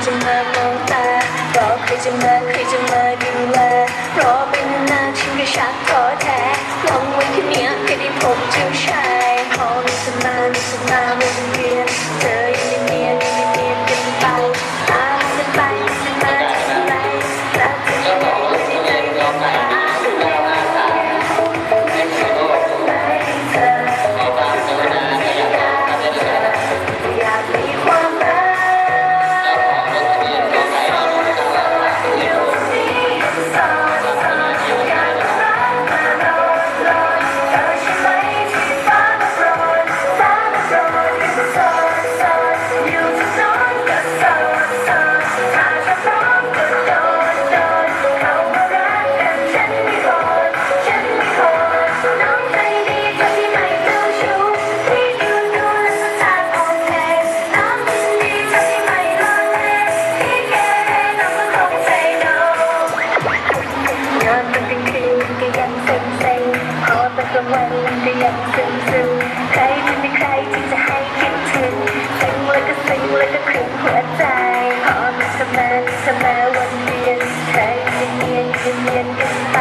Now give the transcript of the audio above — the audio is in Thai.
거짓말 못해 뭐 거짓말 วันมันยังซึ้งซึ้งใครจะมีใครที่จะให้คิดถึงซึ้งแล้ก็ซึ้งแล้ก็คลึงหัวใจพอมสมอสมอวันเดียวใครจะเนียนจะเนียนกันไป